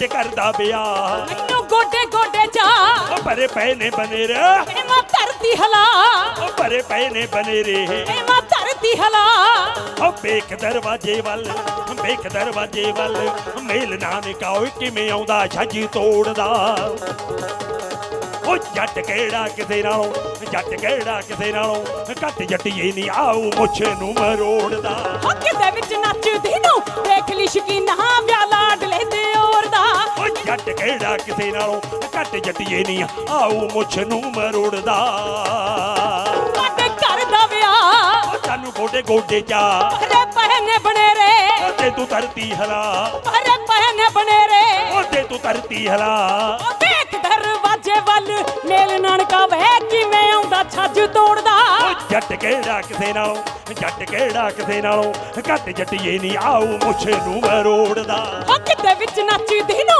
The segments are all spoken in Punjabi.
ਜੱਟ ਕਰਦਾ ਵਿਆਹ ਮੈਨੂੰ ਗੋਡੇ ਗੋਡੇ ਜਾ। ਉਹ ਭਰੇ ਪਏ ਨੇ ਬਨੇਰੇ। ਏ ਮਾਂ ਧਰਤੀ ਹਲਾ। ਉਹ ਭਰੇ ਪਏ ਨੇ ਬਨੇਰੇ। ਏ ਮਾਂ ਧਰਤੀ ਹਲਾ। ਉਹ ਵੇਖ ਦਰਵਾਜੇ ਵੱਲ ਵੇਖ ਦਰਵਾਜੇ ਵੱਲ ਮੇਲ ਨਾ ਨਿਕਾਓ ਕਿਵੇਂ ਆਉਂਦਾ ਛੱਜ ਤੋੜਦਾ। ਉਹ ਜੱਟ ਕਿਹੜਾ ਕਿਸੇ ਨਾਲੋਂ ਜੱਟ ਕਿਹੜਾ ਕਿਸੇ ਨਾਲੋਂ ਘੱਟ ਜੱਟੀਏ ਨਹੀਂ ਆਉ ਮੁੱਛ ਨੂੰ ਮਰੋੜਦਾ। ਹੱਕ ਦੇ ਵਿੱਚ ਨੱਚਦੀ ਨੂੰ ਦੇਖ ਲਈ ਸ਼ਕੀਨਾ ਵਿਆਹ ਕਿਹੜਾ ਕਿਸੇ ਨਾਲੋਂ ਘੱਟ ਜੱਟੀਏ ਨਹੀਂ ਆਉ ਮੁੱਛ ਨੂੰ ਮਰੋੜਦਾ। ਸਾਡੇ ਘਰ ਦਾ ਵਿਆਹ। ਤੈਨੂੰ ਗੋਡੇ ਗੋਡੇ ਜਾ ਪਰੇ ਪਹਿਨੇ ਬਨੇਰੇ। ਤੇ ਤੂੰ ਧਰਤੀ ਹਲਾ। ਪਰੇ ਪਹਿਨੇ ਬਨੇਰੇ। ਉਹ ਤੇ ਤੂੰ ਧਰਤੀ ਹਲਾ। ਦੇਖ ਦਰਵਾਜੇ ਵੱਲ ਮੇਲ ਨਾਨਕਾ ਵਹਿ ਕਿਵੇਂ ਆਉਂਦਾ ਛੱਜ ਤੋੜਦਾ। ਜੱਟ ਕਿਹੜਾ ਕਿਸੇ ਨਾਲੋਂ ਜੱਟ ਕਿਹੜਾ ਕਿਸੇ ਨਾਲੋਂ ਘੱਟ ਜੱਟੀਏ ਨਹੀਂ। ਆਉ ਮੁੱਛ ਨੂੰ ਮਰੋੜਦਾ। ਹੱਕ ਦੇ ਵਿੱਚ ਨੱਚਦੀ ਨੂੰ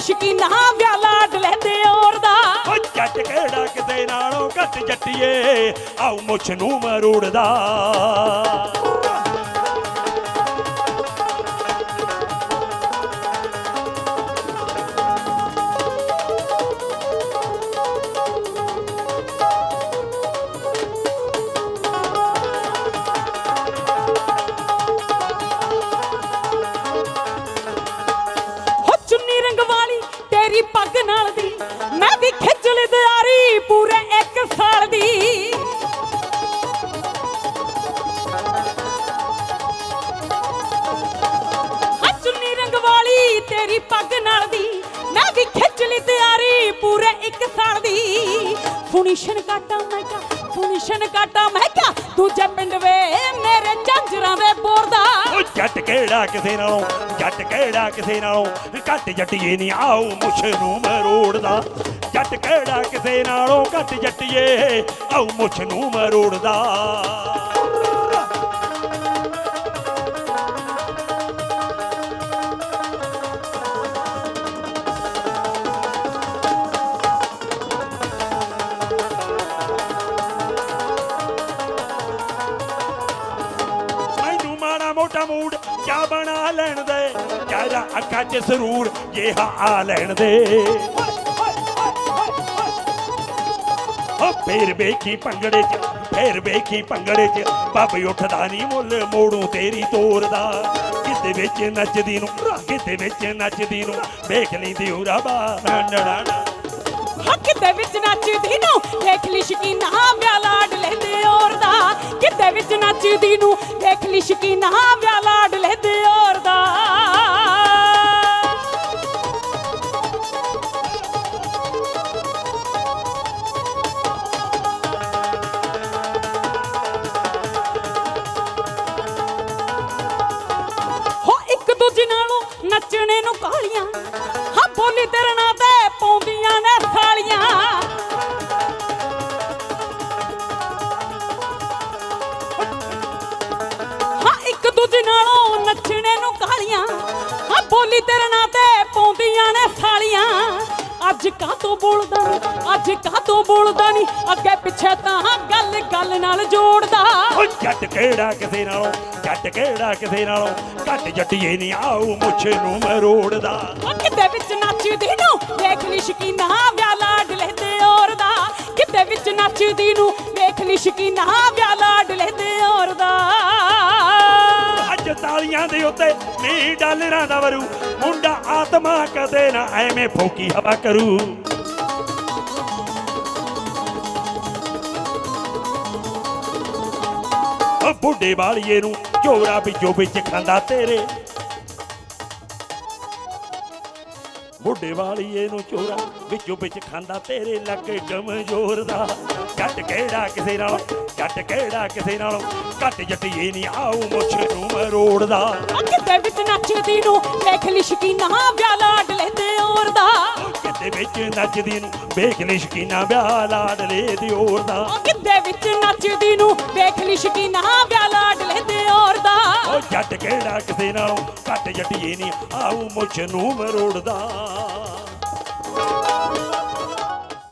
ਸ਼ਕੀਨਾ ਵਿਆਹ ਲਾਡ ਲੈਂਦੇ ਔਰ ਦਾ। ਉਹ ਜੱਟ ਕਿਹੜਾ ਕਿਸੇ ਨਾਲੋਂ ਘੱਟ ਜੱਟੀਏ, ਆਉ ਮੁੱਛ ਨੂੰ ਮਰੋੜਦਾ। ਮੈਂ ਵੀ ਖਿੱਚ ਲਈ ਪੂਰੇ ਇੱਕ ਸਾਲ ਦੀ। ਫੁਨੀਸ਼ਨ ਕਾਟਾ ਮੈਂ ਕਾ ਫੁਨੀਸ਼ਨ ਕਾਟਾ ਮੈਂ ਕਾ ਦੂਜੇ ਪਿੰਡ ਵੇ ਮੇਰੇ ਝਾਂਜਰਾਂ ਦੇ ਬੋਰ ਦਾ। ਜੱਟ ਕਿਹੜਾ ਕਿਸੇ ਨਾਲੋਂ, ਜੱਟ ਕਿਹੜਾ ਕਿਸੇ ਨਾਲੋਂ, ਘੱਟ ਜੱਟੀਏ ਨਹੀਂ ਆਉ ਮੁੱਛ ਨੂੰ ਮਰੋੜਦਾ ਜੱਟ ਕਿਹੜਾ ਕਿਸੇ ਨਾਲੋਂ ਘੱਟ ਜੱਟੀਏ ਆਉ ਮੁੱਛ ਨੂੰ ਮਰੋੜਦਾ ਮੋਟਾ ਮੂਡ ਚਾ ਬਣਾ ਲੈਣ ਦੇ। ਚਾਰਾ ਅੱਖਾਂ 'ਚ ਸਰੂਰ ਜਿਹਾ ਆ ਲੈਣ ਦੇ। ਹੋ ਫੇਰ ਵੇਖੀ ਭੰਗੜੇ 'ਚ ਫੇਰ ਵੇਖੀ ਭੰਗੜੇ 'ਚ। ਬੱਬ ਉੱਠਦਾ ਨਹੀਂ ਮੁੱਲ ਮੋੜੂ ਤੇਰੀ ਤੋਰਦਾ ਕਿਤੇ ਵਿੱਚ ਨੱਚਦੀ ਨੂੰ ਕਿਤੇ ਵਿੱਚ ਨੱਚਦੀ ਨੂੰ। ਵੇਖ ਲੈਂਦੀ ਉਰਾ ਬਾ ਨੜਾਣਾ ਹੱਕ ਦੇ ਵਿੱਚ ਨੱਚਦੀ ਨੂੰ ਨੱਚਣੇ ਨੂੰ ਹਾਂ, ਬੋਲੀ ਤੇਰੇ ਤੇ ਪਾਉਂਦੀਆਂ ਨੇ ਸਾਲੀਆਂ। ਹਾਂ, ਇੱਕ ਦੂਜੇ ਨਾਲੋਂ ਨੱਚਣੇ ਨੂੰ ਕਾਲੀਆਂ ਹਾਂ, ਬੋਲੀ ਤੇਰੇ ਨਾਂ ਤੇ ਪਾਉਂਦੀਆਂ ਨੇ ਸਾਲੀਆਂ। ਅੱਜ ਕਾਹ ਤੋਂ ਬੋਲਦਾ ਨੀ, ਅੱਜ ਕਾਹ ਤੋਂ ਬੋਲਦਾ ਨਹੀਂ ਅੱਗੇ ਪਿੱਛੇ ਤਾਂ ਗੱਲ ਗੱਲ ਨਾਲ ਜੋੜਦਾ। ਓ ਜੱਟ ਕਿਹੜਾ ਕਿਸੇ ਨਾਲੋਂ ਜੱਟ ਕਿਹੜਾ ਕਿਸੇ ਨਾਲੋਂ? ਘੱਟ ਜੱਟੀਏ ਨਹੀਂ ਆਉ ਮੁੱਛ ਨੂੰ ਮਰੋੜਦਾ ਉਹ ਕਿਤੇ ਵਿੱਚ ਨੱਚਦੀ ਨੂੰ ਵੇਖ ਲਈ ਸ਼ਕੀਨਾ ਵਿਆਹ ਲਾਡ ਲੈਂਦੇ ਔਰ ਦਾ ਕਿਤੇ ਵਿੱਚ ਨੱਚਦੀ ਨੂੰ ਵੇਖ ਲਈ ਸ਼ਕੀਨਾ ਵਿਆਹ ਲਾਡ ਲੈਂਦੇ ਔਰ ਦਾ ਅੱਜ ਤਾਲੀਆਂ ਦੇ ਉੱਤੇ ਮੀਂਹ ਡਾਲਰਾਂ ਦਾ ਵਰੂ ਮੁੰਡਾ ਆਤਮਾ ਕਦੇ ਨਾ ਐਵੇਂ ਫੋਕੀ ਹਵਾ ਕਰੂ। ਓ ਬੁੱਢੇ ਵਾਲੀਏ ਨੂੰ ਝੋਰਾ ਵਿੱਚੋਂ ਵਿੱਚ ਖਾਂਦਾ ਤੇਰੇ। ਬੁੱਢੇ ਵਾਲੀਏ ਨੂੰ ਚੋਰਾ ਵਿੱਚੋਂ ਵਿੱਚ ਖਾਂਦਾ ਤੇਰੇ। ਲੱਗੇ ਕਮਜ਼ੋਰ ਦਾ ਜੱਟ ਕਿਹੜਾ ਕਿਸੇ ਨਾਲੋਂ ਜੱਟ ਕਿਹੜਾ ਕਿਸੇ ਨਾਲੋਂ ਘੱਟ ਜੱਟੀਏ ਨਹੀਂ ਆਉ ਮੁੱਛ ਨੂੰ ਮਰੋੜਦਾ। ਉਹ ਕਿਤੇ ਵਿੱਚ ਨੱਚਦੀ ਨੂੰ ਵੇਖ ਲਈ ਸ਼ਕੀਨਾ, ਵਿਆਹ ਲਾਡ ਲੈਂਦੇ ਔਰ ਦਾ ਵਿੱਚ ਨੱਚਦੀ ਨੂੰ ਵੇਖ ਲਈ ਸ਼ਕੀਨਾ ਵਿਆਹ ਲਾਡਲੇ ਦਿਓਰ ਦਾ। ਉਹ ਕਿਤੇ ਵਿੱਚ ਨੱਚਦੀ ਨੂੰ ਵੇਖ ਲਈ ਸ਼ਕੀਨਾ ਵਿਆਹ ਲਾਡ ਲੈਂਦੇ ਔਰ ਦਾ। ਓ ਜੱਟ ਕਿਹੜਾ ਕਿਸੇ ਨਾਲੋਂ ਘੱਟ ਜੱਟੀਏ ਨਹੀਂ ਆਉ ਮੁੱਛ ਨੂੰ ਮਰੋੜਦਾ।